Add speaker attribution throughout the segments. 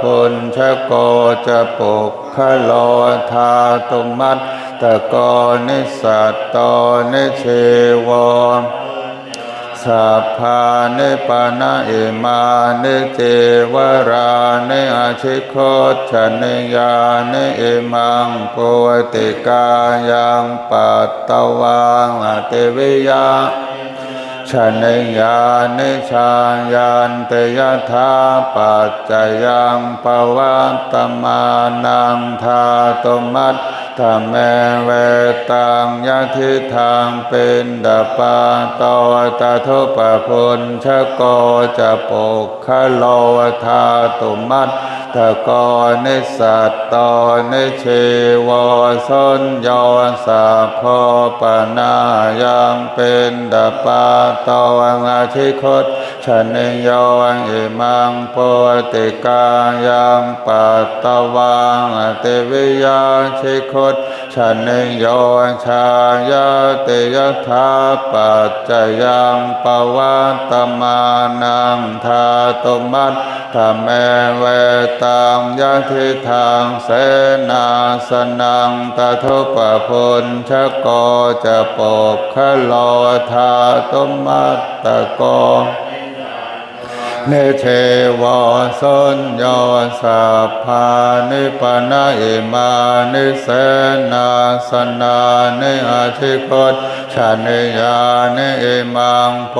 Speaker 1: พุญชโกจะปุกขโลธาตุมัตตะโกนิสัตโตนิเชวสัพพานิปานะเอมานิเจวรานิอาชิโคชนิยานิเอมังปวติกายังปัตตวังอติวิยา ชนิยานิชายันเตยธาปัจจยังปวัตตมานังธาตุมัตถแมเวตังยะทิทางเป็นดาปาโตตาทุปพุญชโกจะปกขโลธาตุมัต ตะกอนิสัตโตนิเชวสนโยสัพพปนายังเป็นดาปาตวังอาชิคตชนิโยเอมังโปติกายังปัตตวังอติวิยาชิคตชนิโยชายาเตยธาปัจจยังปวัตตมานังธาตุมัต ถแมเวตังยะทิทางเสนาสนังตทุปพุญชโกจะปกขโลธาตุมัตตะโกเนเทวะสนโยสัพพานิปนะเอมานิเสนาสนานิอาชิคต ชนิยานิมังโพ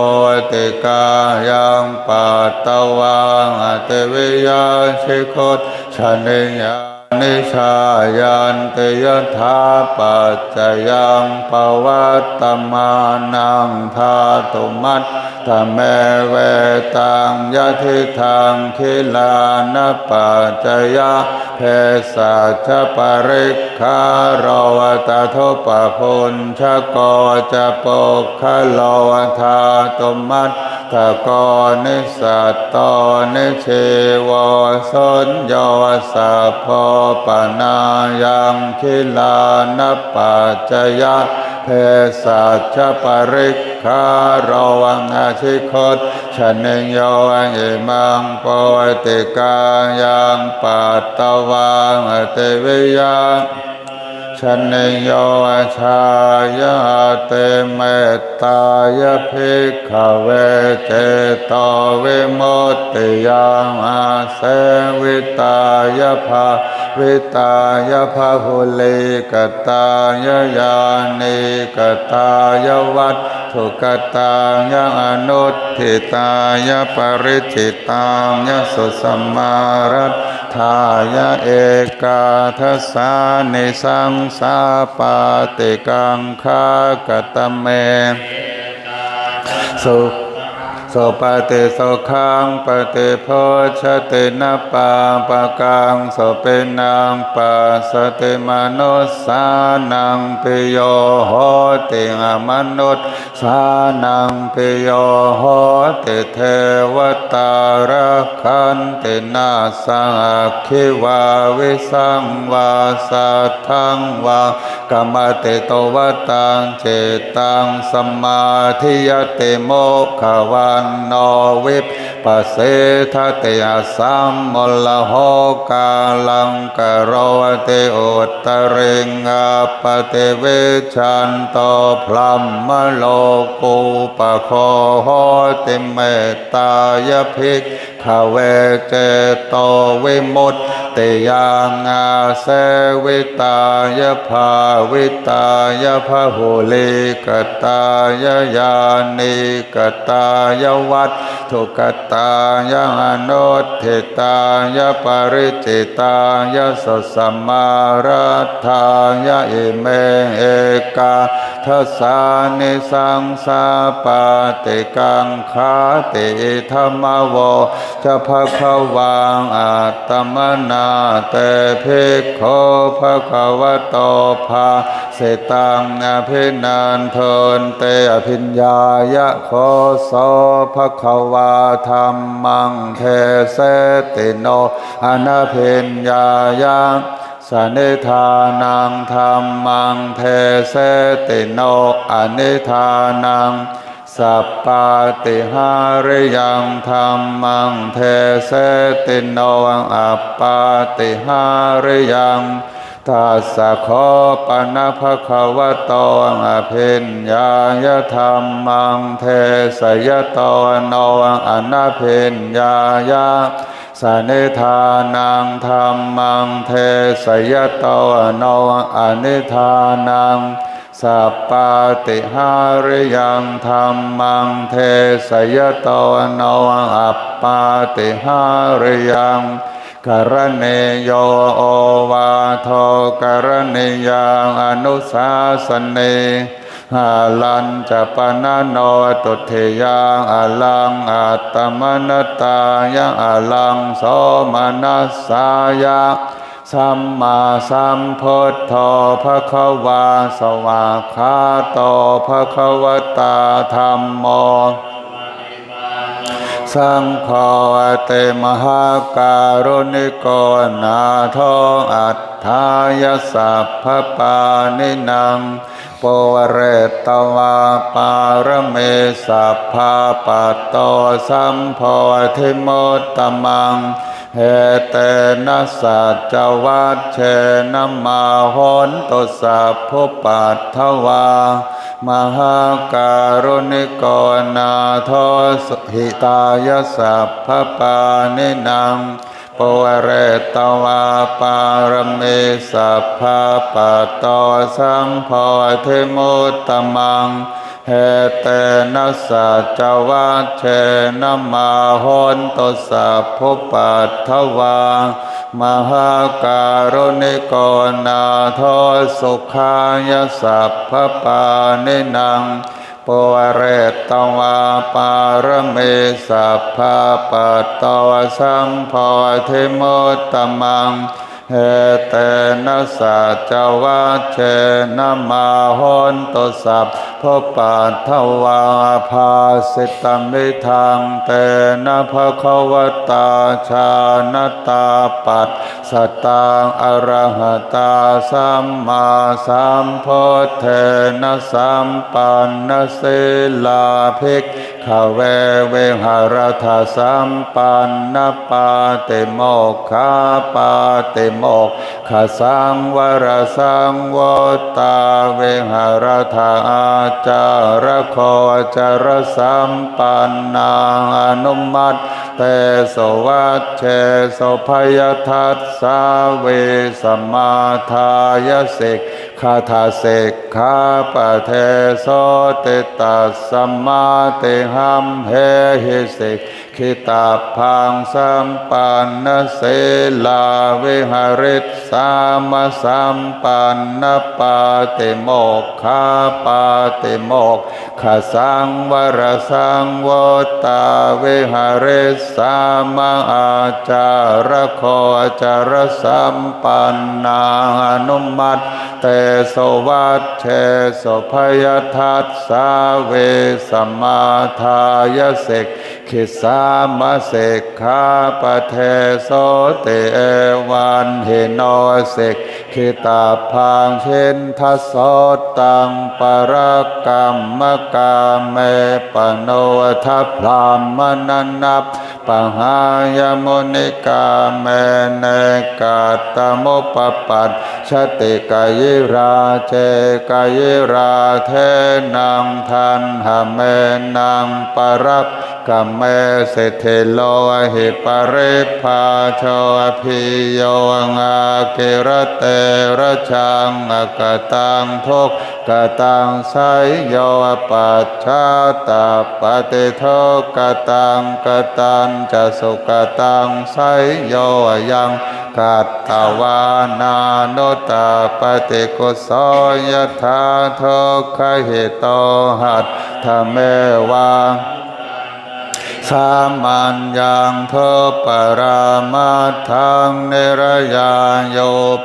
Speaker 1: ติกายังปัตตวังอติวิยาชิโคตชนิยานิชายันเตยธาปัจจยังปวัตตมานังธาตุมัตถแมเวตังยะทิทางคิลานปัจจยะ เพสัชปริกขารวตาทปพุนชโกจะปกขโลธาตุมัตตะกอนิสัตตนิเชวสนยสัพพปนายังคิลานปัจจยะ เพสัชปริกขารวังอาชิคตชนิโยเอมังปวติกายังปัตตวังอติวิยา ชนโยชายาเตเมตตายภิกขเวเจตวิมุตติยังอาเสวิตายภาวิตายภาหุลิกตายญาณิกตายวัตถุกตายอนุทิตายปริจิตายสุสมมารัต ทายะเอกาทัสานิสังสาปาติกังคากตเมสุโสปฏิโสขังปฏิโพชตินาปาปะกังโสเปนังปัสติมนุสสานังปิโยโห ติงมนุษย์สานังปิโยโหติเทวตารักขันตินาสังคิวาวิสังวาสัทธังวากรรมติโตวตังเจตังสมมาธิยติโมขวันโนวิปปัสเสทเตยสัมมลโหกาลังกโรเตอุตริงอาปเตเวชันโตพลัมมโลกุปโคโหติเมตตายภิกขเวเจโตวิมุตติยังอาเสวิตายภาวิตายภาหุลิกตายญาณิกตายวัตถุกตายอนุทิตายปริจิตายสสมมารัตายเอเมเอกา ทัสสานิสังสาปาติกังคาติธรรมวจะภะคะวังอาตมนาเตภิกขภะคะวะโตภาเสตังอภินันทนเตอภิญญายะโคโสภะคะวาธรรมังเทเสติโนอนาภิญญายะ สนิทานังธรรมังเทเสติโนอนิทานังสัพปาติหาริยังธรรมังเทเสติโนอัปปาติหาริยังทัสสะโคปนะภะคะวะโตอภิญญายธรรมังเทสยโตโนอนาภิญญายะ สนิทานังธรรมังเทสยโตโนอนิทานังสัปปาติหาริยังธรรมังเทสยโตโนอัปปาติหาริยังกรณโยโอวาทกรณยังอนุสาสเน หาลันจะปนะโนตุเทยังอาลังอัตมนตายังอลังโสมนัสสายะสัมมาสัมพุทโธภะควาสวากขาโตภะควตาธรรมโมสังฆเตมหาการุณิโกนาโทอัฏฐายสัพพปานินัง ปวเรตตวาปารเมสัพพาปตโตสัมโพธิโมตตมังเหเตนะสัจวัตเชนะมาหนตุสัพพุปัตถวามหาการุณิกนาทสหิตายสัพพปานินัง ปวเรตวาปารเมสัพพะปัตโตสัมโพธิมุตตมังเหเตนะสัจวัตเชนะมาหนตสัพพปัตถวามหาการุณิโกนาทสุขายสัพพปานินัง ปวเรตวาปารเมสัพพะปัตวสัมโพธิมุตตมัง เหเตนะสัจวัตเชนะมาหนตสัพพปัทถวาภาสิตมิทังเตนะภะคะวตาชานตาปัสสตังอรหตาสัมมาสัมพุทเทนะสัมปันนะสิลาภิก ขเวเวหารธาสัมปันนปาติโมกขาปาติโมกขสังวรสังวตาเวหารธาอาจารโคจารสัมปันนาอนุมัติเตสวัชเชสพยทัสสาเวสมาทายสิก คาถาเสกขาปะเทโสติตัสสมมาเตหัมเหหิสิกขิตาพังสัมปันนเสลาวิหาริตสามสัมปันนปาติโมกขาปาติโมกขสังวรสังวตาวิหาริตสามาอาจารโคจารสัมปันนาอนุมัติเตสวัตเชโสพยทัสสาเวสมาทายสิกขิสามเสกขาปเทโสเตเอวันเหโนเสกขิตาพังเชนทัสโสตังปรกรรมกาเมปโนทัพรามนันนับ ปหายมุนิกาเมเนกาตโมปปัตชติกายิราเจกายิราเทนังทันหะเมนังปรับ กัมเมเสเทโลหิปะเรภาโชอภิโยงาเกรเตระชังกตังทุกกตังไสยโยปัจฉาตาปฏิโทกตังกตันจะสุกตังไสยโยยังกัตตวานานุตาปฏิกุสยถาโทคเหตโตหัตถเมวา สามัญยังเทปรามาทังเนรยาโย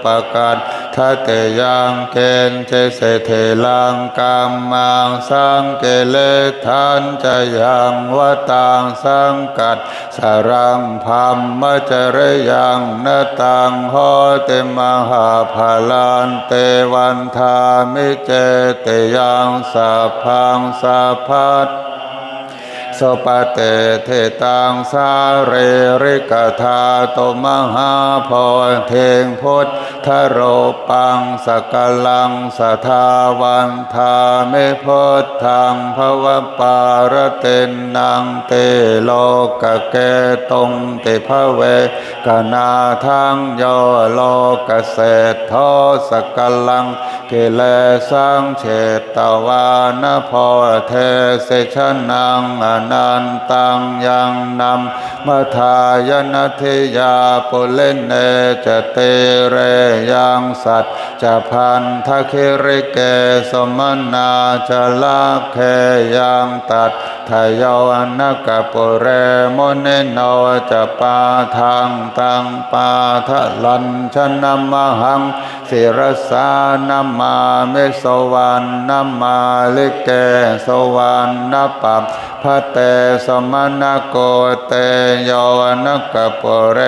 Speaker 1: ปกัตทัตยังเกณเจเสเทลังกามมังสังเกเลทันจะยังวตังสังกัดสรังพัมมจรยังนตังโหติมหาภาลันเตวันทามิเจเตยังสัพพังสัพพัต สปเตเทตังสาเรริกธาโตมหาโพเทงพุทธโรปังสกลังสทาวันทาเมพุทธังภวปารเตนนังเตโลกเกตงเตภเวกนาทังโยโลกเศษโทสกลัง กิเลสังเฉตวานโพเทเสชนังอนันตังยังนำมัทายนทิยาปุเลเนจเตเรยังสัตจะพันทะเคริเกสมนาจะลาเคยังตัดทายวันกะปุเรมเนโนจะปาทางตังปาทะลันชนะมหัง ศิรสานามาเมสวรรณมาลิเกสวรรณปัปพะเตสมณโกเตโยนกปเร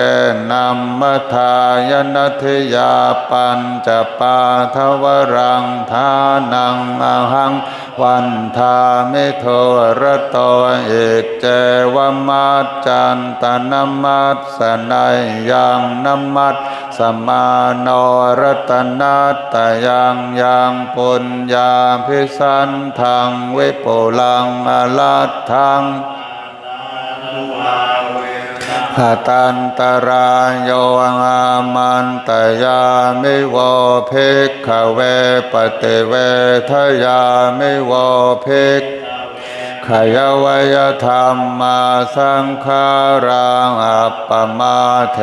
Speaker 1: นัมมทายนทิยาปัญจปาทวรังทานังอหังวันทามิโทระโตเอกเจวมัจจันตนมัสสนัยยังนมัส สมาโนรัตนัตยังยังปุญญาพิสันทังเวปุลังอลัตทังหาตันตรายโยอามันตยามิวภิกขเวปฏิเวทยามิวภิก ขยวยธรรมมาสังขารังอัปปมาเท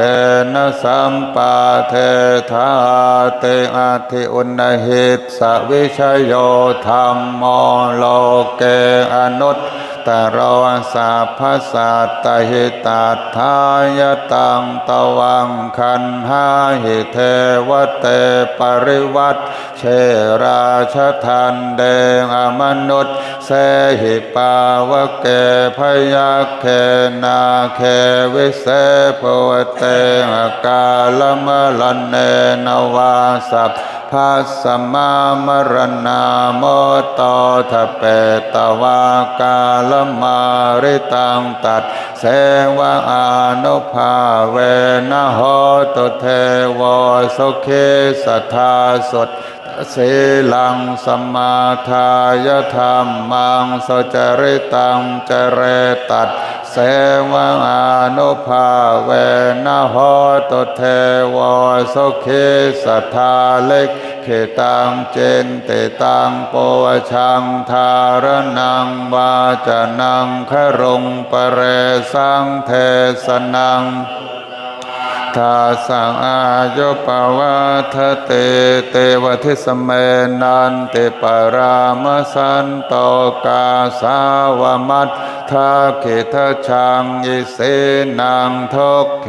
Speaker 1: นะสัมปาเทธาเตอาทิอุณหิตสวิชโยธรรมโมโลเกอนุต ตรวสัพสัตตหิตัทธายตังตวังคันหาหิเทวเตปริวัตเชราชทันเดงอมนุษย์เสหิปาวเกพยัคเคนาเควิเศษโพเตงกาลมลันเนนวาสัพ พัสสมามรณาโมตทะเปตวากาลมาริตังตัดเสวะอนุภาเวนะโหตเทวสุเคสัทธาสดสีลังสมมาทายธรรมังสจริตังเจเรตัด เสวะอานุภาเวนะหตเทวสุขีสัทธาเล็กเขตังเจนเตตังโปวชังทารนังวาจนังครงปเรสังเทสนังทาสังอายุปวัทเตเตวทิสเมนันเตปรามสันโตกาสาวมัต ทาคิทชังอิเสนังทุกเข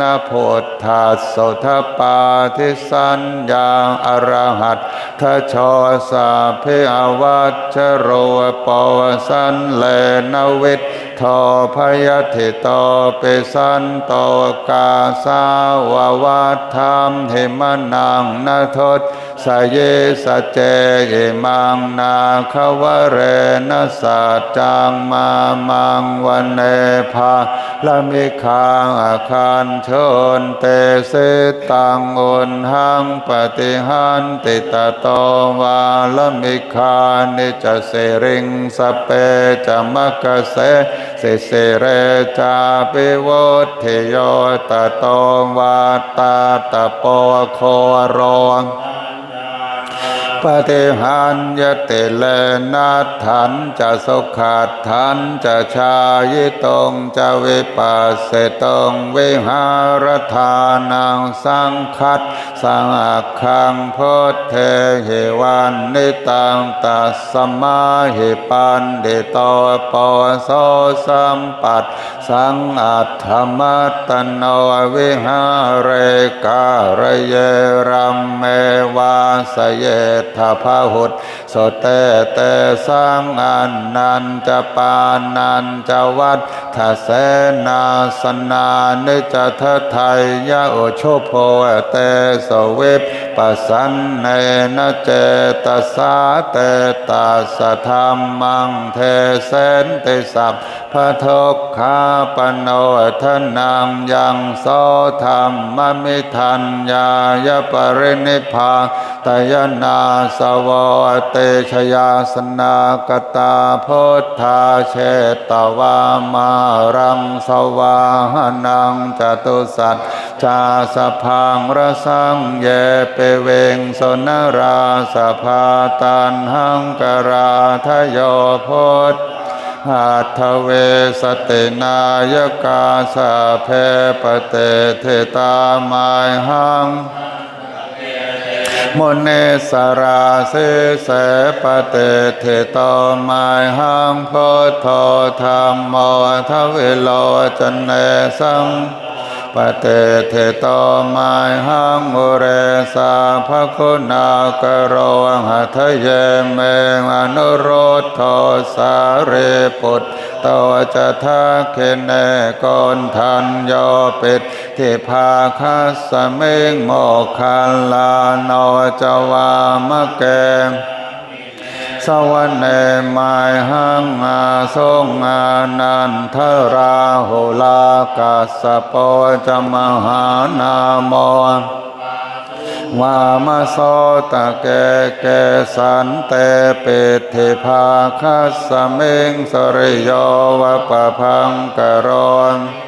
Speaker 1: นะพุทธัสสุทปาทิสัญญาอรหัตทโชสาเพอวัชโรปวสันเลนวิททอพยติโตเปสันโตกาสาววัฏธรรมเหมนังนาทศ สเยสเจเยมังนาคาวเรนะสัจจังมามังวันเนภาละมิคางอาคารชนเตเสตังอุนหังปฏิหันติตะโตวาละมิคานิจเสริงสเปจะมะกะเสเสเสเรจาปิวเทโยตะโตวาตาตโปโคโร ปฏิหันยติเลนัทถันจะสุขัดถันจะชายิตงจะวิปัสสตงวิหารทานังสังคัดสังอักขังพุทเทหิวันนิตังตัสสมาหิปันเดโตปโสสัมปัตสังอัตถมัตตโนวิหารเรการเยรัมเมวาสเยทพาหุตโสเตเตสังอันนันจะปานันจะวัดทะเสนาสนานิจทไทยยะโอโชโพเตสเวป ปัสสันเนนเจตสาเตตาสธรรมังเทเสนติสัพพะทกขาปโนทนังยังโสธรรมมิทัญญายปรินิพาตยนาสวเตชยาสนากตาพุทธาเชตวามารังสวาหนังจตุสัจจาสพังระสังเยเปเวงสนราสภาตันหังกราทโยพุทธหัตถเวสตินายกาสาเพปเตเทตามายหังมนเนสราเสเสปเตเทโตมายหังโพธโทธรรมโมทเวโลจันเนสัง ปเตเทโตมายหังอุเรสาภคุณากโรหัทเยเมงอนุโรธโทสาเรปุตโตจะทักเขเนกนทันโยปิดทิภาคัสเมงโมคัลลาโนจวามะเกง สวรรค์เนมายหังอาทรงอานันทราหุลากัสะโปจมหานาโมวามโสตะเกเกสันเตปิทิภาคัสเมงสริโยวะปะพังกรอน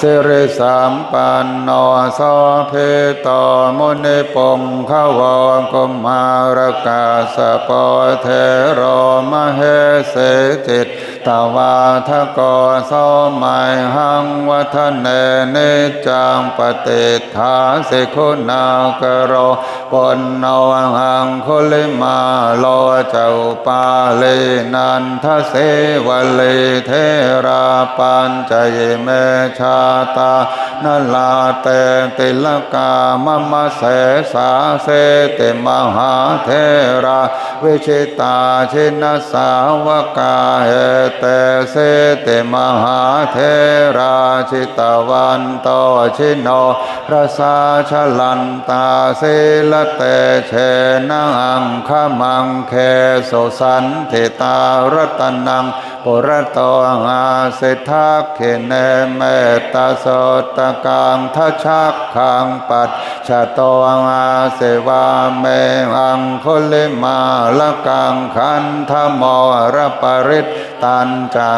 Speaker 1: สิริสามปันนอสเพโตมุนิปงขวองกมารกาสะโปเทโรมเหเสจิต ตวาทโกโสมัยหังวัฒเนเนจังปฏิทาสิคุณากโรปนโนหังคุลิมาโลเจ้าปาลีนันทเสวลีเทราปัญจยเมชาตานลาเตติลกามมะเสสาเสติมหาเทราวิชิตาชินสาวกาเหเตเสติมหาเทราชิตวันโตชิโนรสาชลันตาเสลเตเชนังขมังเคสุสันเทตารตนัง ปุระโตอาสิทักเขเนเมตาโสตกังทัชักขังปัจฉโตอาเสวาเมอังคุลิมาละกังขันธมรปริตตันจา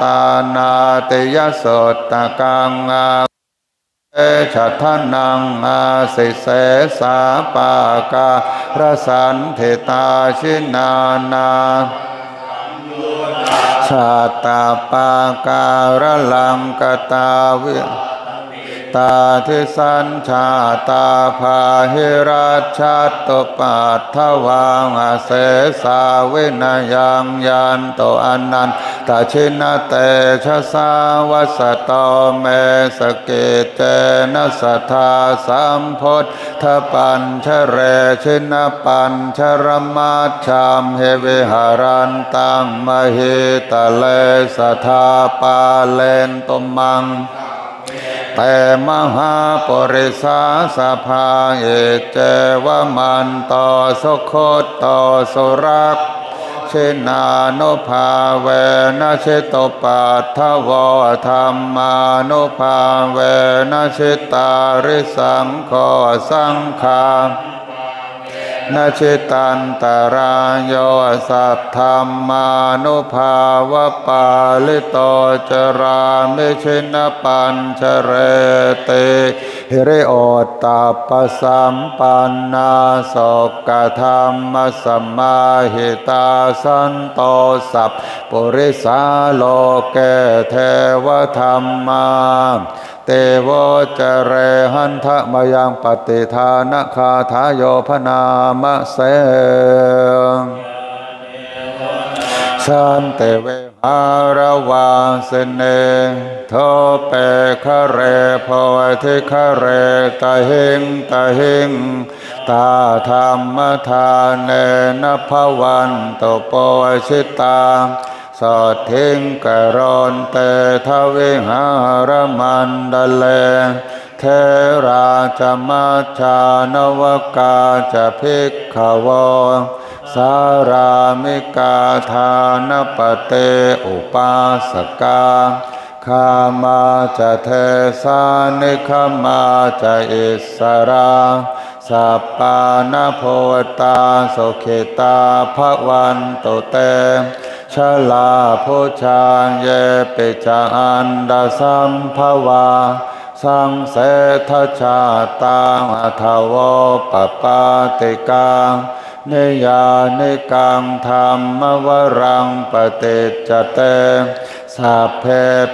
Speaker 1: ตานาติยโสตกังอาเอชะทานังอาสิเสสาปาการสันเทตาชินานา ชาตาปาการลังกตาวิ ตาทิสัญชาตาภาหิราชัตตปัทถวังอาเสสาวินายังยันโตอนันตชินเตชะสาวสตอเมสเกเจนะสัทธาสัมพทธปัญชเรชินปัญชรมัชชามเฮวิหารันตังมหิตะเลสทธาปาเลนตุมัง แต่มหาปริสาสภาเอเจวมันต่อสุโคตต่อสุรักเชนานุภาเวนะเชตปัทวธรรมานุภาเวนะเชตาริสังขอสังฆา นาชิตันตรายโยสัทธรรมานุภาวปาลิโตจรามิชินปัญชเรเตหิริโอตตาปสัมปันนาสกธรรมสัมมาหิตาสันโตสัพปุริสาโลเกเทวธรรมา เตโวจเรหันทะมายังปฏิทานคาทายโยพนามะเสงสันเตเวหารวาสเนโทเปคะเรโพธิคะเรตะหิงตะหิงตาธรรมทานเนนภวันตโปชิตา สอดทิ้งกรอนเตทวิหารมันดเลเทราจมัจจานวกาจะภิกขวสารามิกาทานปเตอุปาสกาคามาจะเทสานิคมาจะอิสราสัปปานโพตาโสเคตาภวันตุเต ชลาโพชานเยปิจาอันดาสัมภวา สังเสทชาตังอัทวปปาติกังเนยานิกังธรรมวรังปฏิจจเตสัพเพ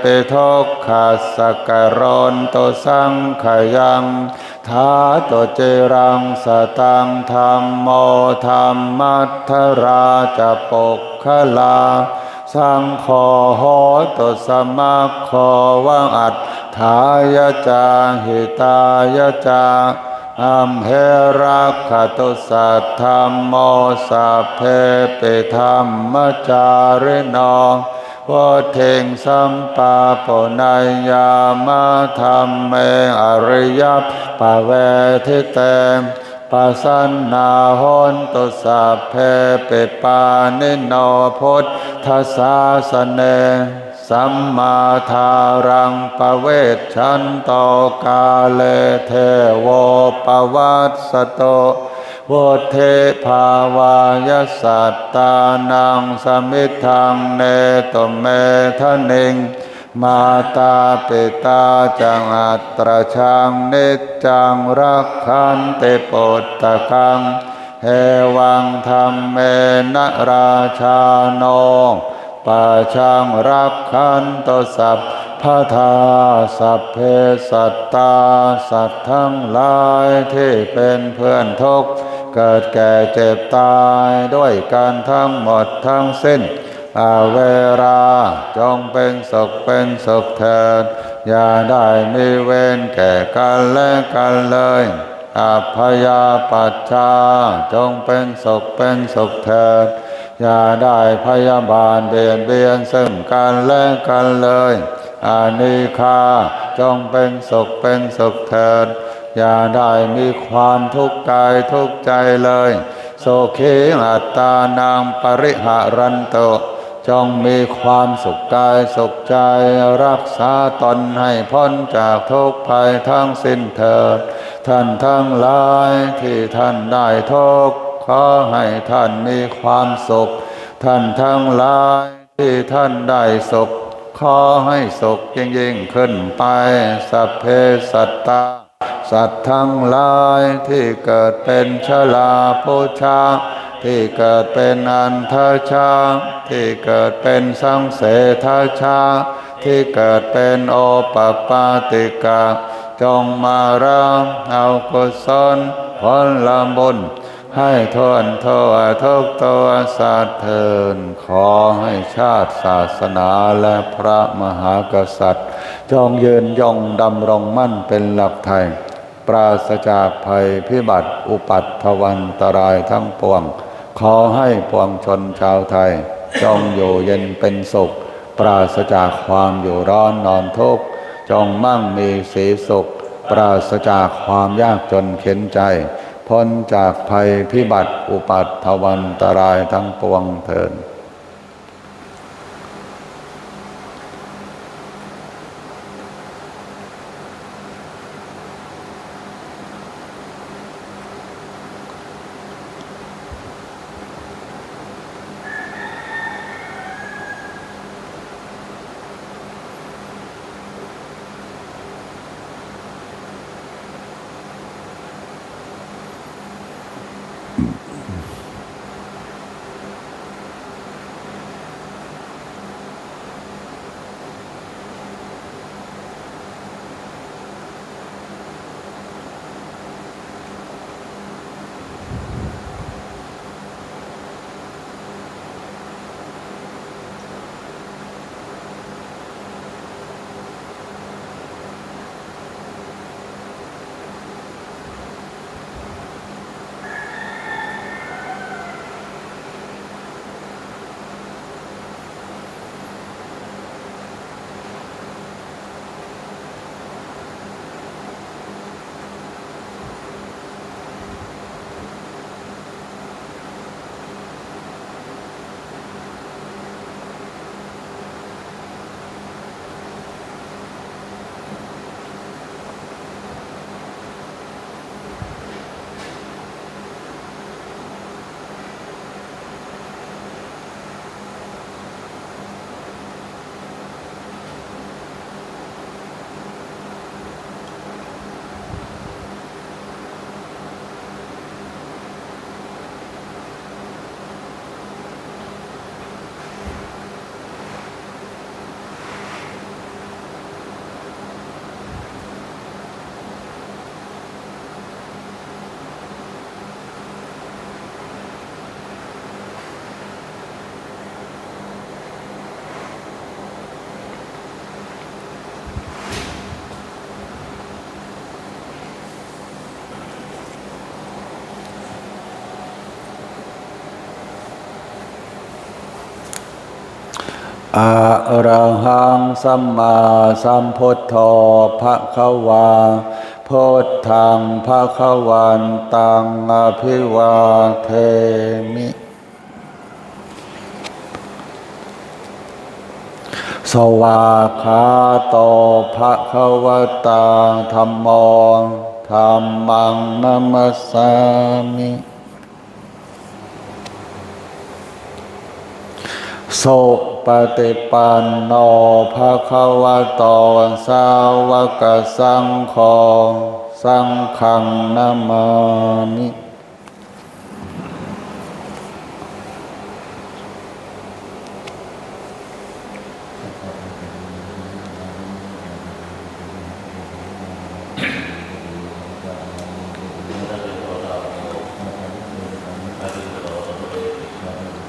Speaker 1: ปทุกขัสสกรณโตสังขยังทาโตเจรังสตังธรรมโมธรรมัทธราจะปก ขลา สังโฆโหตุสมัคโควังอัตถายจาหิตายจาอัมเหรักขตุสัทธรรมโมสัพเพปิธรรมจาริโนวเทงสัมปาปนายามาธรรมเมอริยปะเวทิเต ปัสสนนาหนตุสัพเพเปปานิโนพุทธสาสเนสัมมาทารังปะเวทชันโตกาเลเทโวปวัสสโตวเทภาวายสัตตานังสมิทธังเนตเมทะนิง มาตาปิตาจังอัตรชังนิจจังรักขันเตปุตตะกังเฮวังธรรมเมนะราชาโนปะชังรักขันตสัพพทาสัพเพสัตตาสัตว์ทั้งหลายที่เป็นเพื่อนทุกเกิดแก่เจ็บตายด้วยกันทั้งหมดทั้งสิ้น อาเวรา จงเป็นสุขเป็นสุขเถิด อย่าได้มีเวรแก่กันและกันเลยอัพยาปัชชา จงเป็นสุขเป็นสุขเถิด อย่าได้พยาบาลเบียดเบียนซึ่งกันและกันเลยอานิคาจงเป็นสุขเป็นสุขเถิด อย่าได้มีความทุกข์กายทุกข์ใจเลย โสเคอัตตานางปริหารันโต จงมีความสุขกายสุขใจ รักษาตนให้พ้นจากทุกภัยทั้งสิ้นเถิด ท่านทั้งหลายที่ท่านได้ทุกข์ขอให้ท่านมีความสุข ท่านทั้งหลายที่ท่านได้สุข ขอให้สุขยิ่งยิ่งขึ้นไป สัพเพสัตตา สัตว์ทั้งหลายที่เกิดเป็นชลาพุชา ที่เกิดเป็นอันทชา ที่เกิดเป็นสังเสทชา ที่เกิดเป็นโอปปาติกา จงมารับเอากุศลผลบุญให้ทวนทั่วทุกตัวสัตว์เทินขอให้ชาติศาสนาและพระมหากษัตริย์ จงยืนยงดำรงมั่นเป็นหลักไทย ปราศจากภัยพิบัติอุปัตถวันตรายทั้งปวง ขอให้ปวงชนชาวไทย จงอยู่เย็นเป็นสุข ปราศจากความอยู่ร้อนนอนทุกข์จงมั่งมีสีสุข ปราศจากความยากจนเข็นใจ พ้นจากภัยพิบัติอุปัตถวันตรายทั้งปวงเถิด ระหังสัมมาสัมพุทโธภะควาพุทธังภะควันตังอภิวาเทมิ สวากขาโตภะควตาธรรมโมธรรมังนัมสสามิโส ปฏิปันโนภะคะวะโตสาวกสังโฆสังฆังนามามิ